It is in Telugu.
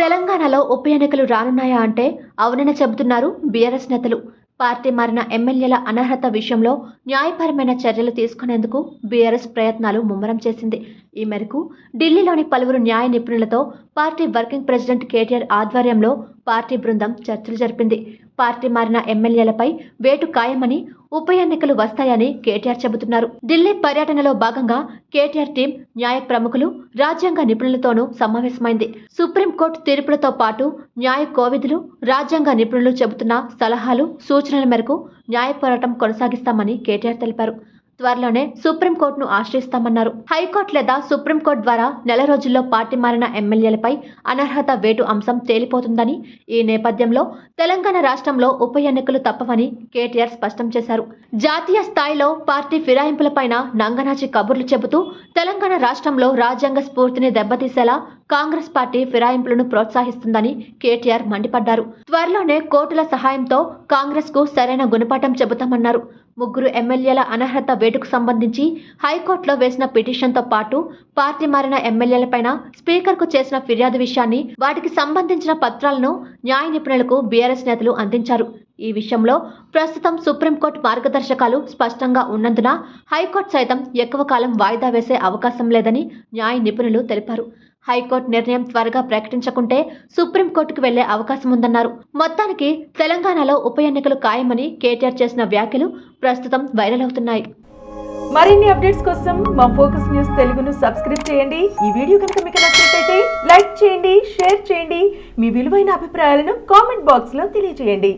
తెలంగాణలో ఉప ఎన్నికలు రానున్నాయా అంటే అవునని చెబుతున్నారు బీఆర్ఎస్ నేతలు. పార్టీ మారిన ఎమ్మెల్యేల అనర్హత విషయంలో న్యాయపరమైన చర్యలు తీసుకునేందుకు బీఆర్ఎస్ ప్రయత్నాలు ముమ్మరం చేసింది. ఈ మేరకు ఢిల్లీలోని పలువురు న్యాయ నిపుణులతో పార్టీ వర్కింగ్ ప్రెసిడెంట్ కేటీఆర్ ఆధ్వర్యంలో పార్టీ బృందం చర్చలు జరిపింది. పార్టీ మారిన ఎమ్మెల్యేలపై వేటు ఖాయమని ఉప ఎన్నికలు వస్తాయని కేటీఆర్ చెబుతున్నారు. ఢిల్లీ పర్యటనలో భాగంగా కేటీఆర్ టీం న్యాయ ప్రముఖులు రాజ్యాంగ నిపుణులతోనూ సమావేశమైంది. సుప్రీంకోర్టు తీర్పులతో పాటు న్యాయ కోవిధులు రాజ్యాంగ రాజ్యాంగ నిపుణులు చెబుతున్న సలహాలు సూచనల మేరకు న్యాయ పోరాటం కొనసాగిస్తామని కేటీఆర్ తెలిపారు. త్వరలోనే సుప్రీంకోర్టును ఆశ్రయిస్తామన్నారు. హైకోర్టు లేదా సుప్రీంకోర్టు ద్వారా నెల రోజుల్లో పార్టీ మారిన ఎమ్మెల్యేలపై అనర్హత వేటు అంశం తేలిపోతుందని ఈ నేపథ్యంలో తెలంగాణ రాష్ట్రంలో ఉప ఎన్నికలు తప్పవని కేటీఆర్ స్పష్టం చేశారు. జాతీయ స్థాయిలో పార్టీ ఫిరాయింపులపైన నంగనాచి కబుర్లు చెబుతూ తెలంగాణ రాష్ట్రంలో రాజ్యాంగ స్ఫూర్తిని దెబ్బతీసేలా కాంగ్రెస్ పార్టీ ఫిరాయింపులను ప్రోత్సహిస్తుందని కేటీఆర్ మండిపడ్డారు. త్వరలోనే కోర్టుల సహాయంతో కాంగ్రెస్కు సరైన గుణపాఠం చెబుతామన్నారు. ముగ్గురు ఎమ్మెల్యేల అనర్హత వేటుకు సంబంధించి హైకోర్టులో వేసిన పిటిషన్తో పాటు పార్టీ మారిన ఎమ్మెల్యేలపైన స్పీకర్కు చేసిన ఫిర్యాదు విషయాన్ని వాటికి సంబంధించిన పత్రాలను న్యాయ నిపుణులకు బీఆర్ఎస్ నేతలు అందించారు. ఈ విషయంలో ప్రస్తుతం సుప్రీంకోర్టు మార్గదర్శకాలు స్పష్టంగా ఉన్నందున హైకోర్టు సైతం ఎక్కువ కాలం వాయిదా వేసే అవకాశం లేదని న్యాయ నిపుణులు తెలిపారు. హైకోర్టు నిర్ణయం త్వరగా ప్రకటించకుంటే సుప్రీంకోర్టుకు వెళ్ళే అవకాశం ఉందన్నారు. మొత్తానికి తెలంగాణలో ఉప ఎన్నికలు ఖాయమని కేటీఆర్ చేసిన వ్యాఖ్యలు ప్రస్తుతం వైరల్ అవుతున్నాయి. మరిన్ని అప్డేట్స్ కోసం మా ఫోకస్ న్యూస్ తెలుగును సబ్స్క్రైబ్ చేయండి. ఈ వీడియో కనుక మీకు నచ్చినట్లయితే లైక్ చేయండి షేర్ చేయండి. మీ విలువైన అభిప్రాయాలను కామెంట్ బాక్స్లో తెలియజేయండి.